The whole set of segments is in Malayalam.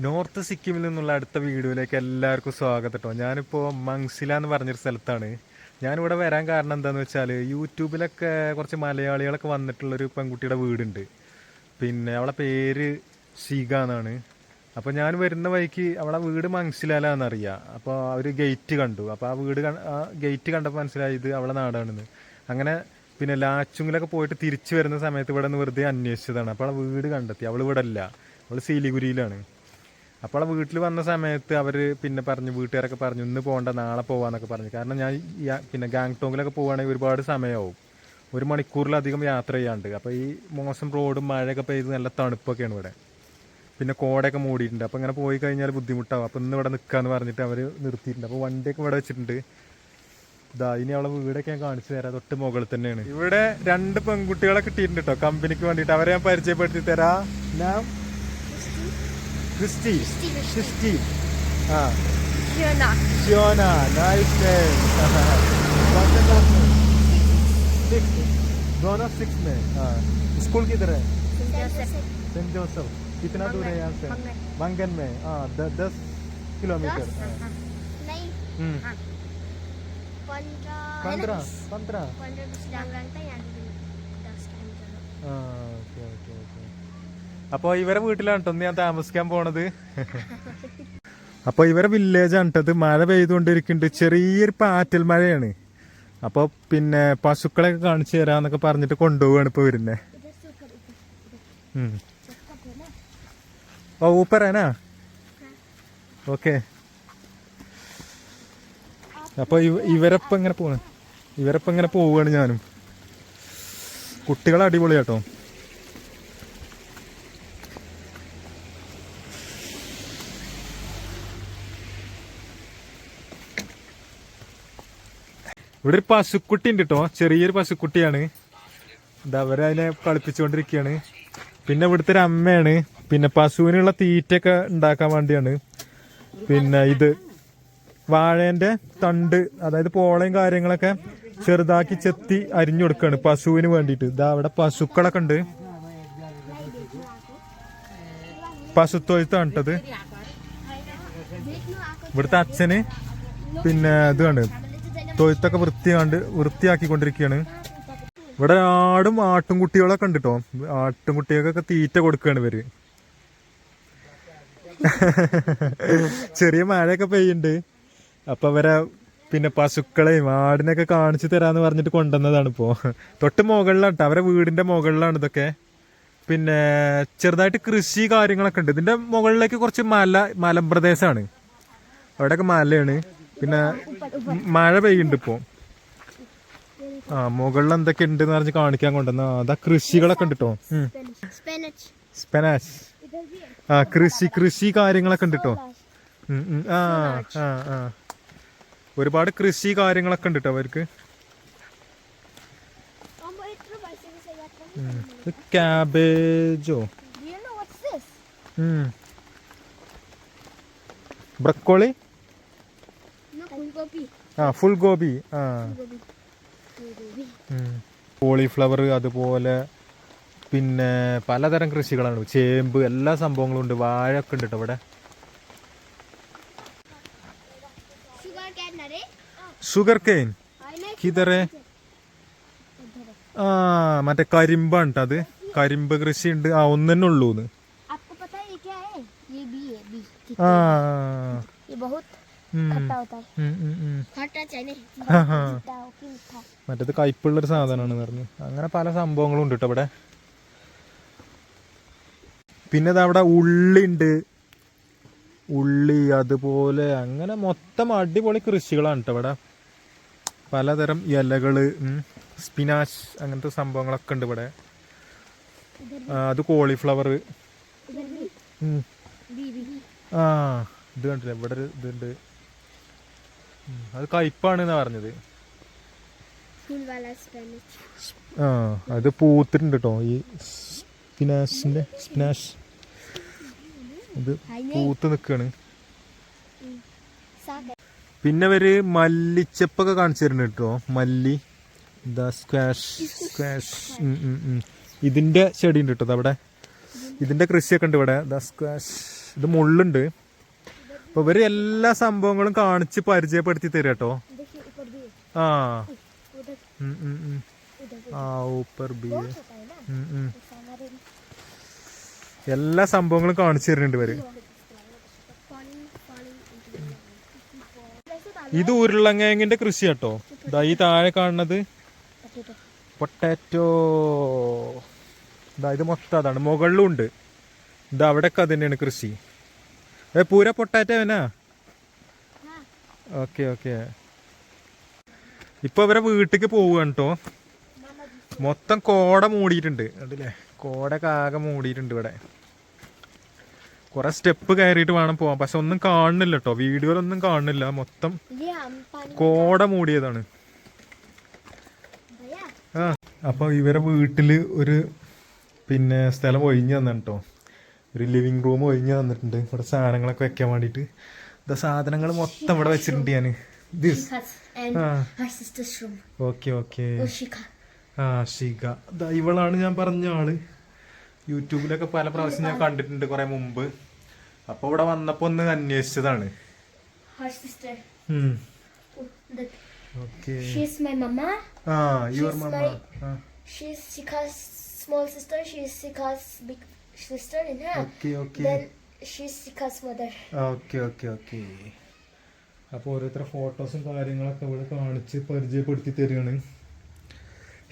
നോർത്ത് സിക്കിമിൽ നിന്നുള്ള അടുത്ത വീഡിയോയിലേക്ക് എല്ലാവർക്കും സ്വാഗതം കേട്ടോ ഞാനിപ്പോൾ മങ്സില എന്ന് പറഞ്ഞൊരു സ്ഥലത്താണ്. ഞാനിവിടെ വരാൻ കാരണം എന്താണെന്ന് വെച്ചാൽ യൂട്യൂബിലൊക്കെ കുറച്ച് മലയാളികളൊക്കെ വന്നിട്ടുള്ളൊരു പെൺകുട്ടിയുടെ വീടുണ്ട്. പിന്നെ അവളെ പേര് ഷീഗ എന്നാണ്. അപ്പോൾ ഞാൻ വരുന്ന വഴിക്ക് അവളെ വീട് മങ്സിലാലാന്നറിയാം അപ്പോൾ അവർ ഗേറ്റ് കണ്ടു. അപ്പോൾ ആ വീട് ആ ഗേറ്റ് കണ്ടപ്പോൾ മനസ്സിലായി ഇത് അവളെ നാടാണെന്ന്. അങ്ങനെ പിന്നെ ലാച്ചുങ്ങിലൊക്കെ പോയിട്ട് തിരിച്ചു വരുന്ന സമയത്ത് ഇവിടെ നിന്ന് വെറുതെ അന്വേഷിച്ചതാണ്. അപ്പോൾ അവളെ വീട് കണ്ടെത്തി. അവൾ ഇവിടെ അല്ല അവൾ സീലിഗുരിയിലാണ്. അപ്പോൾ ആ വീട്ടിൽ വന്ന സമയത്ത് അവർ പിന്നെ പറഞ്ഞു വീട്ടുകാരൊക്കെ പറഞ്ഞു ഇന്ന് പോകണ്ട നാളെ പോവാന്നൊക്കെ പറഞ്ഞു. കാരണം ഞാൻ പിന്നെ ഗാങ്ടോങ്ങിലൊക്കെ പോവുകയാണെങ്കിൽ ഒരുപാട് സമയമാവും ഒരു മണിക്കൂറിലധികം യാത്ര ചെയ്യാണ്ട്. അപ്പോൾ ഈ മോശം റോഡും മഴയൊക്കെ പെയ്ത് നല്ല തണുപ്പൊക്കെയാണ് ഇവിടെ. പിന്നെ കോടയൊക്കെ മൂടിയിട്ടുണ്ട്. അപ്പോൾ ഇങ്ങനെ പോയി കഴിഞ്ഞാൽ ബുദ്ധിമുട്ടാവും. അപ്പോൾ ഇന്ന് ഇവിടെ നിൽക്കാന്ന് പറഞ്ഞിട്ട് അവർ നിർത്തിയിട്ടുണ്ട്. അപ്പോൾ വണ്ടിയൊക്കെ ഇവിടെ വെച്ചിട്ടുണ്ട്. ഇതാ ഇനി അവളെ വീടൊക്കെ ഞാൻ കാണിച്ചു തരാം. തൊട്ട് മുകളിൽ തന്നെയാണ്. ഇവിടെ രണ്ട് പെൺകുട്ടികളെ കിട്ടിയിട്ടുണ്ട് കേട്ടോ കമ്പനിക്ക് വേണ്ടിയിട്ട്. അവരെ ഞാൻ പരിചയപ്പെടുത്തി തരാം. ഞാൻ Christy. Christy. Christy. हाँ. Shiona. Ah. Shiona. Nice name. कौन से क्लास में? Six. दोनों सिक्स में. हाँ. स्कूल किधर है? Saint Joseph. Saint Joseph. कितना दूर है यहाँ से? मंगन में. हाँ. दस किलोमीटर. Ah. नहीं. हम्म. पंद्रह. पंद्रह. पंद्रह. Okay okay okay. അപ്പോൾ ഇവരെ വീട്ടിലാണ് ഞാൻ താമസിക്കാൻ പോണത്. അപ്പോൾ ഇവരെ വില്ലേജാണ് കേട്ടത് മഴ പെയ്തുകൊണ്ടിരിക്കുന്നുണ്ട് ചെറിയൊരു പാറ്റൽ മഴയാണ്. അപ്പോൾ പിന്നെ പശുക്കളെയൊക്കെ കാണിച്ചു തരാന്നൊക്കെ പറഞ്ഞിട്ട് കൊണ്ടുപോവാണ് ഇപ്പോൾ വരുന്നത് ഓ ഊപ്പറാനാ ഓക്കെ. അപ്പോൾ ഇവരപ്പങ്ങനെ ഇവരപ്പം ഇങ്ങനെ പോവുകയാണ് ഞാനും. കുട്ടികൾ അടിപൊളിയാട്ടോ. ഇവിടെ ഒരു പശുക്കുട്ടി ഉണ്ട് കേട്ടോ ചെറിയൊരു പശുക്കുട്ടിയാണ്. എന്താ അവരതിനെ കളിപ്പിച്ചുകൊണ്ടിരിക്കുകയാണ് പിന്നെ ഇവിടുത്തെ ഒരു അമ്മയാണ്. പിന്നെ പശുവിനുള്ള തീറ്റയൊക്കെ ഉണ്ടാക്കാൻ വേണ്ടിയാണ്. പിന്നെ ഇത് വാഴേന്റെ തണ്ട് അതായത് പോളയും കാര്യങ്ങളൊക്കെ ചെറുതാക്കി ചെത്തി അരിഞ്ഞു കൊടുക്കാണ് പശുവിന് വേണ്ടിയിട്ട്. ഇതാ അവിടെ പശുക്കളൊക്കെ ഉണ്ട്. പശുത്തൊഴുത്താണ് കേട്ടത് ഇവിടുത്തെ അച്ഛന് പിന്നെ ഇത് കണ്ട് തൊഴുത്തൊക്കെ വൃത്തിയാണ്ട് വൃത്തിയാക്കിക്കൊണ്ടിരിക്കുകയാണ് ഇവിടെ ആടും ആട്ടും കുട്ടികളൊക്കെ ഉണ്ട് കേട്ടോ ആട്ടും കുട്ടികൾക്കൊക്കെ തീറ്റ കൊടുക്കുകയാണ് ഇവർ. ചെറിയ മഴയൊക്കെ പെയ്യുന്നുണ്ട് അപ്പൊ അവരെ പിന്നെ പശുക്കളെയും ആടിനൊക്കെ കാണിച്ചു തരാന്ന് പറഞ്ഞിട്ട് കൊണ്ടുവന്നതാണ് ഇപ്പോ. തൊട്ട് മുകളിലാണ്. അവരെ വീടിന്റെ മുകളിലാണ് ഇതൊക്കെ. പിന്നെ ചെറുതായിട്ട് കൃഷി കാര്യങ്ങളൊക്കെ ഉണ്ട്. ഇതിന്റെ മുകളിലേക്ക് കുറച്ച് മല മലമ്പ്രദേശമാണ് അവിടെയൊക്കെ മലയാണ്. പിന്നെ മഴ പെയ്യുന്നുണ്ട് ഇപ്പോൾ ആ മുകളിൽ എന്തൊക്കെ ഉണ്ട് എന്ന് പറഞ്ഞ് കാണിക്കാൻ കൊണ്ടുവന്ന അതാ കൃഷികളൊക്കെ ഉണ്ട് കേട്ടോ സ്പെനാച്ച് ആ കൃഷി കൃഷി കാര്യങ്ങളൊക്കെ ഉണ്ട് കേട്ടോ ആ ആ ആ. ഒരുപാട് കൃഷി കാര്യങ്ങളൊക്കെ ഉണ്ട് കേട്ടോ അവർക്ക്. ക്യാബേജോ? ബ്രക്കോളി? ആ ഫുൾ ഗോപി. ആ. കോളിഫ്ലവർ അതുപോലെ പിന്നെ പലതരം കൃഷികളാണ്. ചേമ്പ് എല്ലാ സംഭവങ്ങളും ഉണ്ട്. വാഴയൊക്കെ ഉണ്ട് ഇവിടെ. ഷുഗർ കെയിൻ കിതറേ? ആ മറ്റേ കരിമ്പാണ് അത്. കരിമ്പ് കൃഷി ഉണ്ട്. ആ ഒന്ന് തന്നെ ഉള്ളൂന്ന് ആ മറ്റേത് കയ്പുള്ളൊരു സാധനമാണ് പറഞ്ഞു. അങ്ങനെ പല സംഭവങ്ങളും ഉണ്ട് കേട്ടോ ഇവിടെ. പിന്നെ അവിടെ ഉള്ളിണ്ട്. ഉള്ളി അതുപോലെ അങ്ങനെ മൊത്തം അടിപൊളി കൃഷികളാണ് കേട്ടോ ഇവിടെ. പലതരം ഇലകൾ സ്പിനാഷ് അങ്ങനത്തെ സംഭവങ്ങളൊക്കെ ഉണ്ട് ഇവിടെ. അത് കോളിഫ്ലവർ ആ ഇത് കണ്ടില്ല? ഇവിടെ ഒരു ഇതുണ്ട്. അത് കയ്പ്പാണ് പറഞ്ഞത്. ആ അത് പൂത്തിട്ടുണ്ട് കേട്ടോ ഈ സ്പിനാഷിന്റെ സ്പിനാഷ്. ഇത് പൂത്ത് നിക്കാണ്. പിന്നെ അവർ മല്ലിച്ചപ്പൊക്കെ കാണിച്ചു തരുന്നുണ്ട് കേട്ടോ. മല്ലി ദ സ്ക്വാഷ് സ്ക്വാഷ്. ഇതിന്റെ ചെടി ഉണ്ട് കേട്ടോ അവിടെ ഇതിന്റെ കൃഷിയൊക്കെ ഉണ്ട് ഇവിടെ. The squash. ഇത് മുള്ളുണ്ട്. അപ്പൊ ഇവർ എല്ലാ സംഭവങ്ങളും കാണിച്ച് പരിചയപ്പെടുത്തി തരും കേട്ടോ. ആ. ആ ഊപ്പർ ബി എല്ലാ സംഭവങ്ങളും കാണിച്ചു തരുന്നുണ്ട് ഇവർ. ഇത് ഉരുളങ്ങേങ്ങിന്റെ കൃഷി കേട്ടോ. ഇതാ ഈ താഴെ കാണുന്നത് പൊട്ടാറ്റോ. ഇതാ ഇത് മൊത്തം അതാണ്. മുകളിലും ഉണ്ട്. ഇതാ അവിടെയൊക്കെ അത് തന്നെയാണ് കൃഷി. ഏ പൂര പൊട്ടാറ്റവനാ ഓക്കെ ഓക്കെ. ഇപ്പൊ ഇവരെ വീട്ടിലേക്ക് പോവുക കേട്ടോ മൊത്തം കോട മൂടിയിട്ടുണ്ട്. കണ്ടില്ലേ? കോട കാകെ മൂടിയിട്ടുണ്ട് ഇവിടെ. കുറെ സ്റ്റെപ്പ് കയറിയിട്ട് വേണം പോവാൻ. പക്ഷെ ഒന്നും കാണുന്നില്ല കേട്ടോ വീടുകളൊന്നും കാണുന്നില്ല. മൊത്തം കോട മൂടിയതാണ്. ആ. അപ്പൊ ഇവരെ വീട്ടിൽ ഒരു പിന്നെ സ്ഥലം ഒഴിഞ്ഞു തന്നെ കേട്ടോ ഒരു ലിവിങ് റൂം ഒഴിഞ്ഞു തന്നിട്ടുണ്ട് ഇവിടെ സാധനങ്ങളൊക്കെ വെക്കാൻ വേണ്ടിയിട്ട്. ഇതാ സാധനങ്ങൾ മൊത്തം ഇവിടെ വെച്ചിട്ടുണ്ട് ഞാൻ ദിസ് ആ. Okay okay. ആ ഷിക ദാ ഇവളാണ് ഞാൻ പറഞ്ഞ ആൾ. യൂട്യൂബിലൊക്കെ പല പ്രാവശ്യം ഞാൻ കണ്ടിട്ടുണ്ട് കുറെ മുമ്പ്. അപ്പൊ ഇവിടെ വന്നപ്പോ ഒന്ന് അന്വേഷിച്ചതാണ്. Sister. Oh, she's my mama. ആ your She's mama my- she's Sika's small sister. She's Sika's big sister in her Okay, okay. then she's Sika's mother. Okay, okay, okay. അപ്പോൾ ഓരോരുത്തർ ഫോട്ടോസും കാര്യങ്ങളൊക്കെ ഇവിടെ കാണിച്ച് പരിചയപ്പെടുത്തി തരികയാണ്.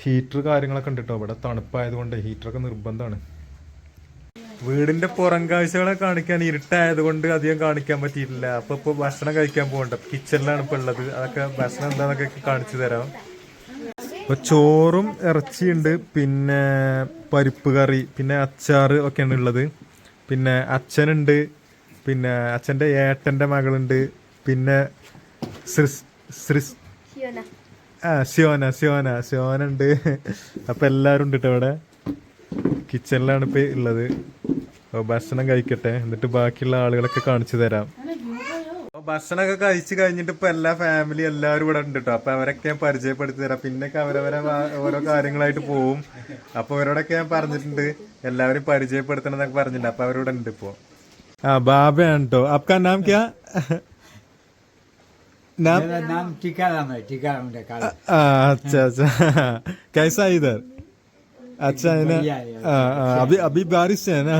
ഹീറ്റർ കാര്യങ്ങളൊക്കെ ഉണ്ട് കേട്ടോ. ഇവിടെ തണുപ്പായതുകൊണ്ട് ഹീറ്ററൊക്കെ നിർബന്ധമാണ്. വീടിന്റെ പുറം കാഴ്ചകളെ കാണിക്കാൻ ഇരുട്ടായത് കൊണ്ട് അധികം കാണിക്കാൻ പറ്റിയിട്ടില്ല. അപ്പൊ ഇപ്പൊ ഭക്ഷണം കഴിക്കാൻ പോകണ്ട. കിച്ചണിലാണ് ഇപ്പൊ ഉള്ളത്. അതൊക്കെ ഭക്ഷണം എന്താന്നൊക്കെ കാണിച്ചു തരാം. ഇപ്പൊ ചോറും ഇറച്ചിയുണ്ട് പിന്നെ പരിപ്പ് കറി പിന്നെ അച്ചാർ ഒക്കെയാണ് ഉള്ളത്. പിന്നെ അച്ഛനുണ്ട് പിന്നെ അച്ഛന്റെ ഏട്ടന്റെ മകളുണ്ട് പിന്നെ ശ്രിസ് ശ്രിസ് സിയോന. ആ സിയോന സിയോന സിയോന ഉണ്ട് അപ്പൊ എല്ലാരും ഉണ്ട് കേട്ടോ ഇവിടെ. കിച്ചണിലാണ് ഇപ്പൊ ഉള്ളത്. അപ്പൊ ഭക്ഷണം കഴിക്കട്ടെ. എന്നിട്ട് ബാക്കിയുള്ള ആളുകളൊക്കെ കാണിച്ചു തരാം. അപ്പൊ ഭക്ഷണമൊക്കെ കഴിച്ചു കഴിഞ്ഞിട്ട് ഇപ്പൊ എല്ലാ ഫാമിലി എല്ലാവരും ഇവിടെ ഉണ്ട് കേട്ടോ അപ്പൊ അവരൊക്കെ ഞാൻ പരിചയപ്പെടുത്തി തരാം പിന്നൊക്കെ അവരവരെ വാ- ഓരോ കാര്യങ്ങളായിട്ട് പോവും അപ്പൊ അവരോടൊക്കെ ഞാൻ പറഞ്ഞിട്ടുണ്ട് എല്ലാവരും പരിചയപ്പെടുത്തണം എന്നൊക്കെ പറഞ്ഞിട്ടുണ്ട് അപ്പൊ അവരിവിടെ ഉണ്ട് ഇപ്പോ ആ ബാബയാണ് കേട്ടോ അപ്കാ നാം ക്യാ नाम मेरा नाम टीकाराम है टीकाराम डकाल आ, अच्छा अच्छा कैसा है इधर अच्छा है ना बढ़िया है। आ, आ, अभी अभी बारिश है ना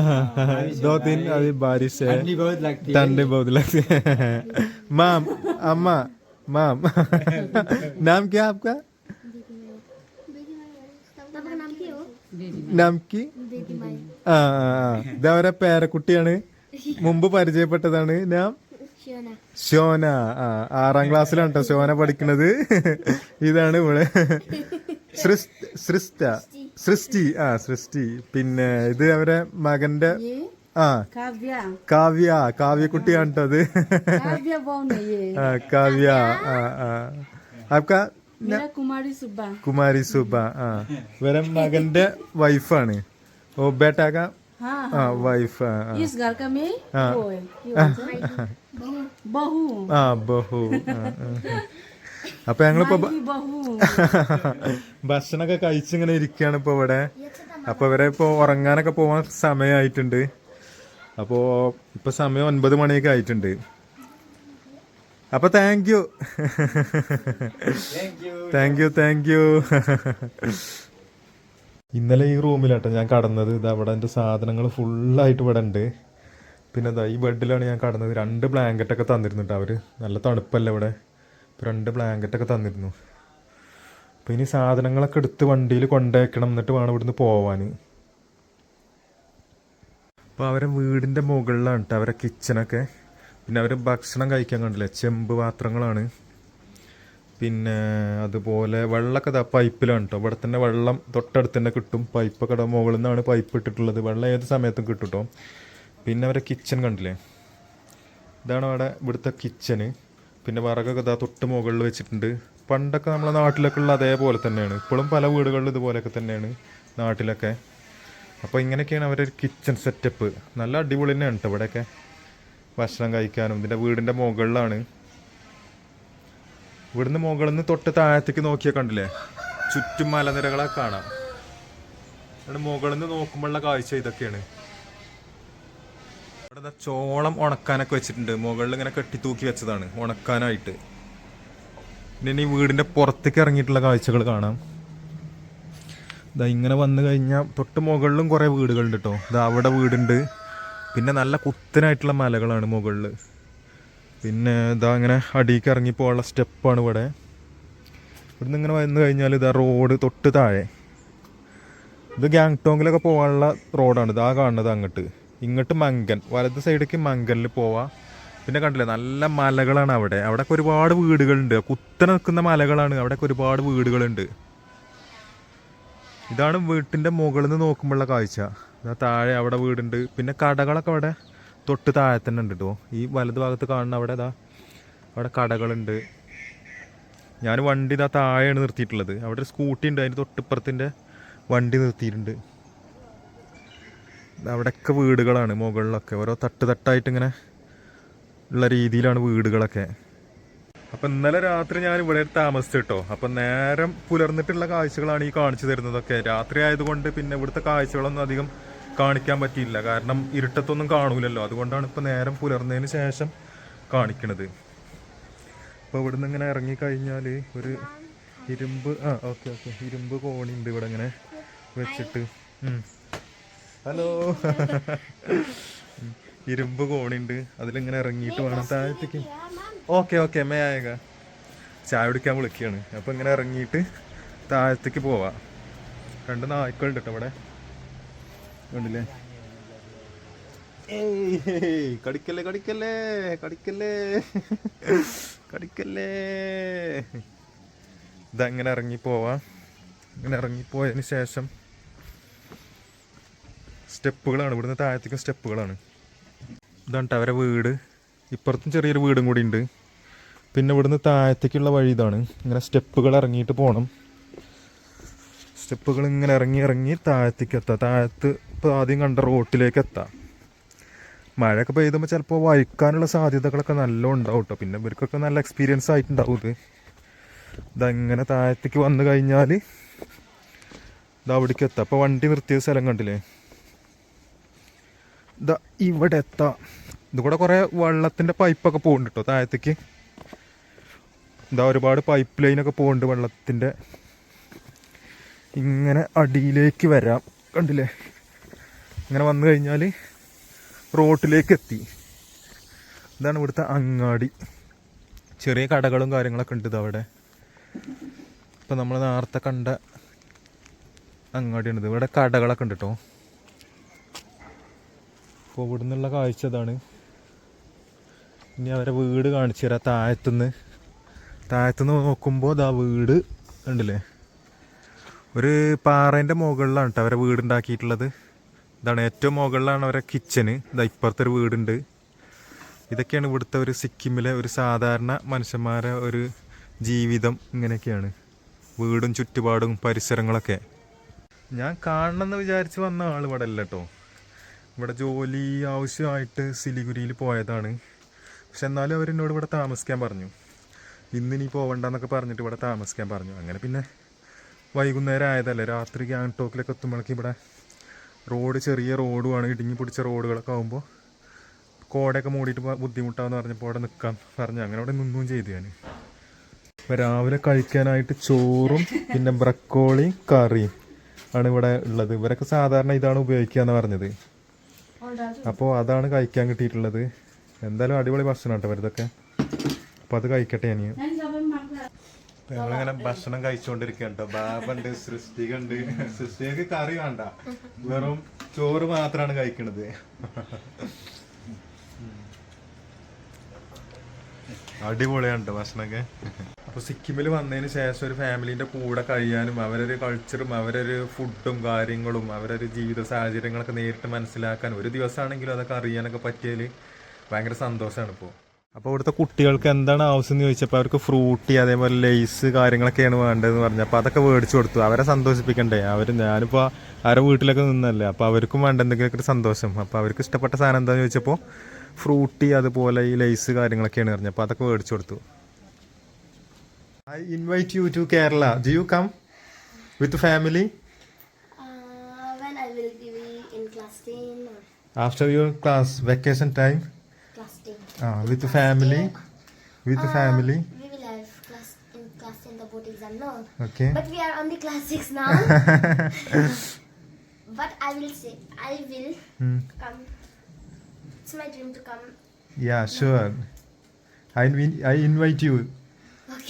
दो दिन अभी बारिश है ठंडी बहुत लगती है ठंडे बहुत लगते हैं माम अम्मा माम नाम क्या आपका आपका नाम क्या हो നാം की बेबी माई ആ ആ ആ. ഇതവരെ പേരക്കുട്ടിയാണ് മുമ്പ് പരിചയപ്പെട്ടതാണ് നാം Fiona ഷോന ആ ആറാം ക്ലാസ്സിലാണ് കേട്ടോ ഷോന പഠിക്കുന്നത് ഇതാണ് ഇവിടെ സൃസ്- സൃഷ്ട സൃഷ്ടി ആ സൃഷ്ടി. പിന്നെ ഇത് അവരെ മകന്റെ ആ കാവ്യ. കാവ്യക്കുട്ടിയാണ് കേട്ടോ അത്? കാവ്യ ആ ആ ആപ്ക കുമാരി സുബ ആ. ഇവരെ മകന്റെ വൈഫാണ്. ഓ ബേട്ടാക ആ വൈഫ് ആ ബഹു ആ ബഹു അപ്പൊ ഞങ്ങളിപ്പോ ഭക്ഷണമൊക്കെ കഴിച്ചിങ്ങനെ ഇരിക്കുകയാണ് ഇപ്പൊ ഇവിടെ. അപ്പൊ ഇവരെ ഇപ്പൊ ഉറങ്ങാനൊക്കെ പോവാൻ സമയമായിട്ടുണ്ട് അപ്പോ ഇപ്പൊ സമയം ഒൻപത് മണിയൊക്കെ ആയിട്ടുണ്ട്. അപ്പൊ thank you thank you thank you ഇന്നലെ ഈ റൂമിലാട്ടോ ഞാൻ കടന്നത്. ഇത് അവിടെ എന്റെ സാധനങ്ങൾ ഫുള്ളായിട്ട് ഇവിടെ ഉണ്ട്. പിന്നെ ഈ ബെഡിലാണ് ഞാൻ കടന്നത്. രണ്ട് ബ്ലാങ്കറ്റൊക്കെ തന്നിരുന്നുണ്ട് അവർ നല്ല തണുപ്പല്ലേ ഇവിടെ. രണ്ട് ബ്ലാങ്കറ്റൊക്കെ തന്നിരുന്നു. അപ്പോൾ ഇനി സാധനങ്ങളൊക്കെ എടുത്ത് വണ്ടിയിൽ കൊണ്ടേക്കണം എന്നിട്ട് വേണം ഇവിടുന്ന് പോവാൻ അപ്പോൾ അവരെ വീടിന്റെ മുകളിലാണ് കേട്ടോ അവരെ കിച്ചണൊക്കെ പിന്നെ അവർ ഭക്ഷണം കഴിക്കാൻ കണ്ടില്ലേ? ചെമ്പ് പാത്രങ്ങളാണ്. പിന്നെ അതുപോലെ വെള്ളമൊക്കെ ഇതാ പൈപ്പിലാണ് കേട്ടോ ഇവിടെ തന്നെ വെള്ളം തൊട്ടടുത്ത് തന്നെ കിട്ടും. പൈപ്പൊക്കെ ഇടാൻ മുകളിൽ നിന്നാണ് പൈപ്പ് ഇട്ടിട്ടുള്ളത്. വെള്ളം ഏത് സമയത്തും കിട്ടും കേട്ടോ പിന്നെ അവരെ കിച്ചൺ കണ്ടില്ലേ? ഇതാണ് അവിടെ ഇവിടുത്തെ കിച്ചന് പിന്നെ വിറകൊക്കെ ഇതാ തൊട്ട് മുകളിൽ വെച്ചിട്ടുണ്ട്. പണ്ടൊക്കെ നമ്മളെ നാട്ടിലൊക്കെ ഉള്ള അതേപോലെ തന്നെയാണ്. ഇപ്പോഴും പല വീടുകളിലും ഇതുപോലെയൊക്കെ തന്നെയാണ് നാട്ടിലൊക്കെ. അപ്പോൾ ഇങ്ങനെയൊക്കെയാണ് അവരുടെ ഒരു കിച്ചൺ സെറ്റപ്പ് നല്ല അടിപൊളി തന്നെയാണ് കേട്ടോ ഇവിടെയൊക്കെ. ഭക്ഷണം കഴിക്കാനും ഇതിന്റെ വീടിന്റെ മുകളിലാണ്. ഇവിടുന്ന് മുകളിൽ നിന്ന് തൊട്ട് താഴത്തേക്ക് നോക്കിയാൽ കണ്ടില്ലേ? ചുറ്റും മലനിരകളെ കാണാം. മുകളിൽ നിന്ന് നോക്കുമ്പോഴുള്ള കാഴ്ച ഇതൊക്കെയാണ്. ദാ ചോളം ഉണക്കാനൊക്കെ വെച്ചിട്ടുണ്ട്. മുകളിൽ ഇങ്ങനെ കെട്ടി തൂക്കി വെച്ചതാണ് ഉണക്കാനായിട്ട്. പിന്നെ ഇനി വീടിന്റെ പുറത്തേക്ക് ഇറങ്ങിയിട്ടുള്ള കാഴ്ചകൾ കാണാം. ഇതാ ഇങ്ങനെ വന്നു കഴിഞ്ഞാൽ തൊട്ട് മുകളിലും കുറേ വീടുകളുണ്ട് കേട്ടോ ഇതാ അവിടെ വീടുണ്ട്. പിന്നെ നല്ല കുത്തനായിട്ടുള്ള മലകളാണ് മുകളിൽ പിന്നെ ഇതാ ഇങ്ങനെ അടിയിലേക്ക് ഇറങ്ങി പോകാനുള്ള സ്റ്റെപ്പാണ് ഇവിടെ. ഇവിടുന്ന് ഇങ്ങനെ വന്നു കഴിഞ്ഞാൽ ഇതാ റോഡ് തൊട്ട് താഴെ. ഇത് ഗാങ്ടോങ്ങിലൊക്കെ പോകാനുള്ള റോഡാണ്. ഇതാ കാണുന്നത് അങ്ങോട്ട്. ഇങ്ങോട്ട് മങ്കൻ വലത് സൈഡിലേക്ക് മങ്കനിൽ പോവാം. പിന്നെ കണ്ടില്ലേ നല്ല മലകളാണ് അവിടെ. അവിടെയൊക്കെ ഒരുപാട് വീടുകളുണ്ട്. കുത്തനെ നിൽക്കുന്ന മലകളാണ്. അവിടെയൊക്കെ ഒരുപാട് വീടുകളുണ്ട്. ഇതാണ് വീട്ടിന്റെ മുകളിൽ നിന്ന് നോക്കുമ്പോഴുള്ള കാഴ്ച. ഇതാ താഴെ അവിടെ വീടുണ്ട്. പിന്നെ കടകളൊക്കെ അവിടെ തൊട്ട് താഴെ തന്നെ ഉണ്ട് കേട്ടോ ഈ വലത് ഭാഗത്ത് കാണുന്ന അവിടെ ഇതാ അവിടെ കടകളുണ്ട്. ഞാൻ വണ്ടി ഇതാ താഴെയാണ് നിർത്തിയിട്ടുള്ളത്. അവിടെ ഒരു സ്കൂട്ടി ഉണ്ട്. അതിന്റെ തൊട്ടിപ്പുറത്തിന്റെ വണ്ടി നിർത്തിയിട്ടുണ്ട്. അവിടെയൊക്കെ വീടുകളാണ് മുകളിലൊക്കെ. ഓരോ തട്ട് തട്ടായിട്ട് ഇങ്ങനെ ഉള്ള രീതിയിലാണ് വീടുകളൊക്കെ. അപ്പം ഇന്നലെ രാത്രി ഞാൻ ഇവിടെ താമസിച്ചു കേട്ടോ അപ്പം നേരം പുലർന്നിട്ടുള്ള കാഴ്ചകളാണ് ഈ കാണിച്ചു തരുന്നതൊക്കെ. രാത്രി ആയതുകൊണ്ട് പിന്നെ ഇവിടുത്തെ കാഴ്ചകളൊന്നും അധികം കാണിക്കാൻ പറ്റിയില്ല. കാരണം ഇരുട്ടത്തൊന്നും കാണൂലല്ലോ. അതുകൊണ്ടാണ് ഇപ്പൊ നേരം പുലർന്നതിന് ശേഷം കാണിക്കണത്. അപ്പോൾ ഇവിടുന്ന് ഇങ്ങനെ ഇറങ്ങിക്കഴിഞ്ഞാൽ ഒരു ഇരുമ്പ് ആ ഓക്കെ ഓക്കെ. ഇരുമ്പ് കോണിയുണ്ട് ഇവിടെ ഇങ്ങനെ വെച്ചിട്ട്. ഹലോ. ഇരുമ്പ് കോണിണ്ട്. അതിലിങ്ങനെ ഇറങ്ങിയിട്ട് വേണം താഴത്തേക്ക്. ഓക്കെ ഓക്കെ മേ ആയക. ചായ കുടിക്കാൻ വിളിക്കുകയാണ് അപ്പോൾ ഇങ്ങനെ ഇറങ്ങിയിട്ട് താഴത്തേക്ക് പോവാം. രണ്ട് നായ്ക്കളുണ്ട് കേട്ടോ ഇവിടെ. ഹേയ്, കടിക്കല്ലേ കടിക്കല്ലേ കടിക്കല്ലേ കടിക്കല്ലേ. ഇതങ്ങനെ ഇറങ്ങി പോവാ ഇങ്ങനെ ഇറങ്ങി ഇറങ്ങിപ്പോയതിന് ശേഷം സ്റ്റെപ്പുകളാണ്. ഇവിടുന്ന് താഴത്തേക്കും സ്റ്റെപ്പുകളാണ്. ഇതാണ് അവരെ വീട്. ഇപ്പുറത്തും ചെറിയൊരു വീടും കൂടി ഉണ്ട് പിന്നെ ഇവിടുന്ന് താഴത്തേക്കുള്ള വഴി ഇതാണ്. ഇങ്ങനെ സ്റ്റെപ്പുകൾ ഇറങ്ങിയിട്ട് പോകണം സ്റ്റെപ്പുകൾ ഇങ്ങനെ ഇറങ്ങി ഇറങ്ങി താഴത്തേക്ക് എത്താം. താഴത്ത് ഇപ്പോൾ ആദ്യം കണ്ട റോട്ടിലേക്ക് എത്താം. മഴയൊക്കെ പെയ്തുമ്പോൾ ചിലപ്പോൾ വഴിക്കാനുള്ള സാധ്യതകളൊക്കെ നല്ല ഉണ്ടാവും കേട്ടോ പിന്നെ ഇവർക്കൊക്കെ നല്ല എക്സ്പീരിയൻസ് ആയിട്ടുണ്ടാവും ഇത്. ഇതങ്ങനെ താഴത്തേക്ക് വന്നു കഴിഞ്ഞാൽ ഇതാ അവിടേക്ക് എത്താം. അപ്പോൾ വണ്ടി നിർത്തിയ സ്ഥലം കണ്ടില്ലേ? ഇതാ ഇവിടെ എത്താം. ഇതുകൂടെ കുറേ വെള്ളത്തിന്റെ പൈപ്പൊക്കെ പോകുന്നുണ്ട് കേട്ടോ താഴത്തേക്ക്. ഇതാ ഒരുപാട് പൈപ്പ് ലൈനൊക്കെ പോകുന്നുണ്ട് വെള്ളത്തിന്റെ. ഇങ്ങനെ അടിയിലേക്ക് വരാം. കണ്ടില്ലേ? ഇങ്ങനെ വന്നു കഴിഞ്ഞാൽ റോട്ടിലേക്ക് എത്തി. ഇതാണ് ഇവിടുത്തെ അങ്ങാടി. ചെറിയ കടകളും കാര്യങ്ങളൊക്കെ ഉണ്ട് അവിടെ. ഇപ്പം നമ്മൾ നേരത്തെ കണ്ട അങ്ങാടിയാണിത് ഇവിടെ കടകളൊക്കെ ഉണ്ട് കേട്ടോ. അപ്പോൾ ഇവിടെ നിന്നുള്ള കാഴ്ച ഇതാണ്. ഇനി അവരെ വീട് കാണിച്ചു തരാം താഴത്തുനിന്ന്. താഴത്തുനിന്ന് നോക്കുമ്പോൾ ഇതാ വീട് ഉണ്ടല്ലേ ഒരു പാറേന്റെ മുകളിലാണ് കേട്ടോ അവരെ വീടുണ്ടാക്കിയിട്ടുള്ളത് ഇതാണ് ഏറ്റവും മുകളിലാണ് അവരെ കിച്ചന് ഇതാ ഇപ്പുറത്തെ ഒരു വീടുണ്ട്. ഇതൊക്കെയാണ് ഇവിടുത്തെ ഒരു സിക്കിമിലെ ഒരു സാധാരണ മനുഷ്യന്മാരെ ഒരു ജീവിതം ഇങ്ങനെയൊക്കെയാണ്. വീടും ചുറ്റുപാടും പരിസരങ്ങളൊക്കെ. ഞാൻ കാണണമെന്ന് വിചാരിച്ച് വന്ന ആൾ ഇവിടെ അല്ല കേട്ടോ. ഇവിടെ ജോലി ആവശ്യമായിട്ട് സിലിഗുരിയിൽ പോയതാണ്. പക്ഷെ എന്നാലും അവരെന്നോട് ഇവിടെ താമസിക്കാൻ പറഞ്ഞു. ഇന്ന് ഇനി പോവണ്ടെന്നൊക്കെ പറഞ്ഞിട്ട് ഇവിടെ താമസിക്കാൻ പറഞ്ഞു. അങ്ങനെ പിന്നെ വൈകുന്നേരം ആയതല്ലേ. രാത്രി ഗാങ്ടോക്കിലൊക്കെ എത്തുമ്പോഴേക്ക് ഇവിടെ റോഡ് ചെറിയ റോഡുമാണ്. ഇടുങ്ങി പിടിച്ച റോഡുകളൊക്കെ ആകുമ്പോൾ കോടയൊക്കെ മൂടിയിട്ട് ബുദ്ധിമുട്ടാന്ന് പറഞ്ഞപ്പോൾ അവിടെ നിൽക്കാം പറഞ്ഞു അങ്ങനെ അവിടെ നിന്നും ചെയ്തു ഞാൻ. രാവിലെ കഴിക്കാനായിട്ട് ചോറും പിന്നെ ബ്രക്കോളി കറിയും ആണ് ഇവിടെ ഉള്ളത്. ഇവരൊക്കെ സാധാരണ ഇതാണ് ഉപയോഗിക്കുക എന്ന് പറഞ്ഞത്. അപ്പോൾ അതാണ് കഴിക്കാൻ കിട്ടിയിട്ടുള്ളത്. എന്തായാലും അടിപൊളി ഭക്ഷണം കേട്ടോ ഇവരിതൊക്കെ അപ്പോൾ അത് കഴിക്കട്ടെ ഞാൻ ഞങ്ങളിങ്ങനെ ഭക്ഷണം കഴിച്ചുകൊണ്ടിരിക്കുകയാണ് കേട്ടോ. ബാബുണ്ട് സൃഷ്ടികുണ്ട് സൃഷ്ടിയൊക്കെ കറി വേണ്ട. വെറും ചോറ് മാത്രമാണ് കഴിക്കണത്. അടിപൊളിയാണ് കേട്ടോ ഭക്ഷണമൊക്കെ. അപ്പൊ സിക്കിമിൽ വന്നതിന് ശേഷം ഒരു ഫാമിലിന്റെ കൂടെ കഴിയാനും അവരൊരു കൾച്ചറും അവരൊരു ഫുഡും കാര്യങ്ങളും അവരൊരു ജീവിത സാഹചര്യങ്ങളൊക്കെ നേരിട്ട് മനസ്സിലാക്കാൻ ഒരു ദിവസമാണെങ്കിലും അതൊക്കെ അറിയാനൊക്കെ പറ്റിയതിൽ ഭയങ്കര സന്തോഷമാണ് ഇപ്പോൾ അപ്പോൾ ഇവിടുത്തെ കുട്ടികൾക്ക് എന്താണ് ആവശ്യം എന്ന് ചോദിച്ചപ്പോൾ അവർക്ക് ഫ്രൂട്ടി അതേപോലെ ലേസ് കാര്യങ്ങളൊക്കെയാണ് വേണ്ടതെന്ന് പറഞ്ഞു. അപ്പോൾ അതൊക്കെ മേടിച്ചു കൊടുത്തു. അവരെ സന്തോഷിപ്പിക്കണ്ടേ? അവർ ഞാനിപ്പോൾ ആരുടെ വീട്ടിലൊക്കെ നിന്നല്ലേ? അപ്പോൾ അവർക്കും വേണ്ട എന്തെങ്കിലുമൊക്കെ ഒരു സന്തോഷം. അപ്പോൾ അവർക്ക് ഇഷ്ടപ്പെട്ട സാധനം എന്താണെന്ന് ചോദിച്ചപ്പോൾ ഫ്രൂട്ടി അതുപോലെ ഈ ലേസ് കാര്യങ്ങളൊക്കെയാണ് പറഞ്ഞത്. അപ്പോൾ അതൊക്കെ മേടിച്ചു കൊടുത്തു. I invite you to Kerala. Do you come with the family? Uh, when I will be in class 10. After your class vacation time? Class 10. Uh, with class family? 10. With uh, family? We will have class in class in the board exam now. Okay. But we are on the class 6 now. but I will say, I will hmm. come. It's my dream to come. Yeah, sure. I, I invite you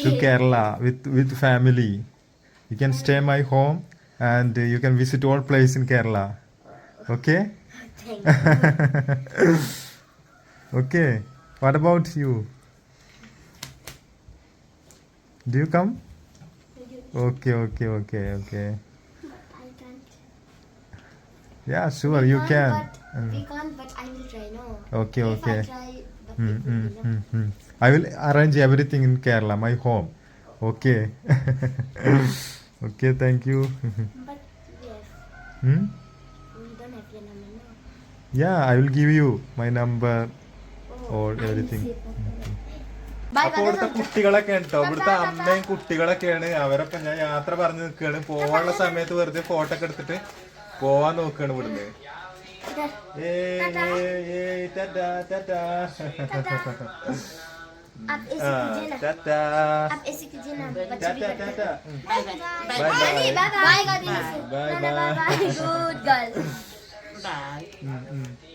to Kerala with with family. You can stay my home and uh, you can visit all place in Kerala. Okay? Thank you. Okay. What about you? Do you come? Okay, okay, okay, okay. But I can't. Yeah, sure, We you can. But, Mm. We can't, but I will try, no. Okay, if okay. I try, but Mm, mm, mm, mm. I will arrange everything in Kerala, my home. Okay. okay, thank you. But yes, hmm? we don't have your number, no. Yeah, I will give you my number Oh, or everything. Bye, bye, ഇവിടുത്തെ. കുട്ടികളൊക്കെ കേട്ടോ ഇവിടുത്തെ അമ്മയും കുട്ടികളൊക്കെയാണ് അവരൊപ്പം ഞാൻ യാത്ര പറഞ്ഞു നിൽക്കുകയാണ് പോവാനുള്ള സമയത്ത് വെറുതെ ഫോട്ടോ ഒക്കെ എടുത്തിട്ട് പോവാൻ നോക്കുകയാണ് ഇവിടുന്ന് ഏയ്, ഏയ്, ഏയ്, ടാറ്റാ, ടാറ്റാ. आप ऐसे कीजिए ना टाटा आप ऐसे कीजिए ना बच्चे भी करते हैं bye bye bye bye bye bye good girl bye